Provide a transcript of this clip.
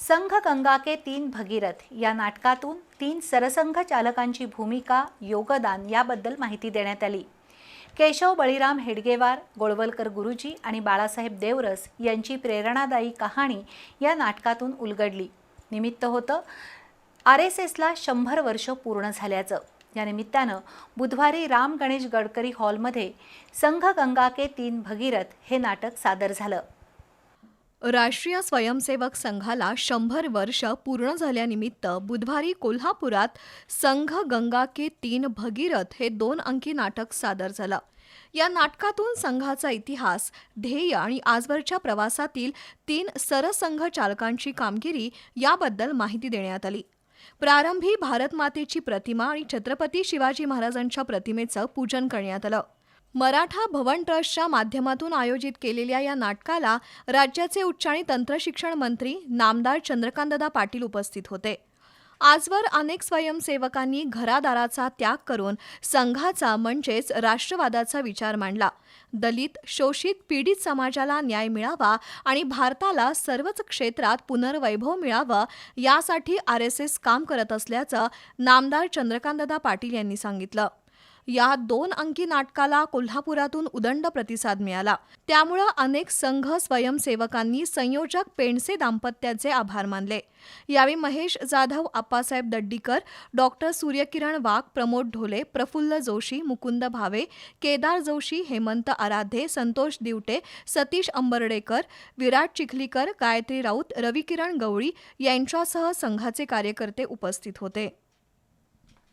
संघ गंगा के तीन भगीरथ या नाटकातून तीन सरसंघ चालकांची भूमिका योगदान याबद्दल माहिती देण्यात आली. केशव बळीराम हेडगेवार गोळवलकर गुरुजी आणि बाळासाहेब देवरस यांची प्रेरणादायी कहाणी या नाटकातून उलगडली. निमित्त होतं आर एस एसला शंभर वर्ष पूर्ण झाल्याचं. या निमित्तानं बुधवारी राम गणेश गडकरी हॉलमध्ये संघ गंगा के तीन भगीरथ हे नाटक सादर झालं. राष्ट्रीय स्वयंसेवक संघाला शंभर वर्ष पूर्ण झाल्यानिमित्त बुधवारी कोल्हापुरात संघ गंगा के तीन भगीरथ हे दोन अंकी नाटक सादर झालं. या नाटकातून संघाचा इतिहास ध्येय आणि आजवरच्या प्रवासातील तीन सरसंघ चालकांची कामगिरी याबद्दल माहिती देण्यात आली. प्रारंभी भारतमातेची प्रतिमा आणि छत्रपती शिवाजी महाराजांच्या प्रतिमेचं पूजन करण्यात आलं. मराठा भवन ट्रस्टच्या माध्यमातून आयोजित केलेल्या या नाटकाला राज्याचे उच्च आणि तंत्रशिक्षण मंत्री नामदार चंद्रकांतदा पाटील उपस्थित होते. आजवर अनेक स्वयंसेवकांनी घरादाराचा त्याग करून संघाचा म्हणजेच राष्ट्रवादाचा विचार मांडला. दलित शोषित पीडित समाजाला न्याय मिळावा आणि भारताला सर्वच क्षेत्रात पुनर्वैभव मिळावं यासाठी आर एस एस काम करत असल्याचं नामदार चंद्रकांतदा पाटील यांनी सांगितलं. या दोन अंकी नाटकाला कोल्हापुरातून उदंड प्रतिसाद मिळाला. त्यामुळं अनेक संघ स्वयंसेवकांनी संयोजक पेंडसे दाम्पत्याचे आभार मानले. यावेळी महेश जाधव आप्पासाहेब दड्डीकर डॉक्टर सूर्यकिरण वाघ प्रमोद ढोले प्रफुल्ल जोशी मुकुंद भावे केदार जोशी हेमंत आराधे संतोष दिवटे सतीश अंबर्डेकर विराट चिखलीकर गायत्री राऊत रविकिरण गवळी यांच्यासह संघाचे कार्यकर्ते उपस्थित होते.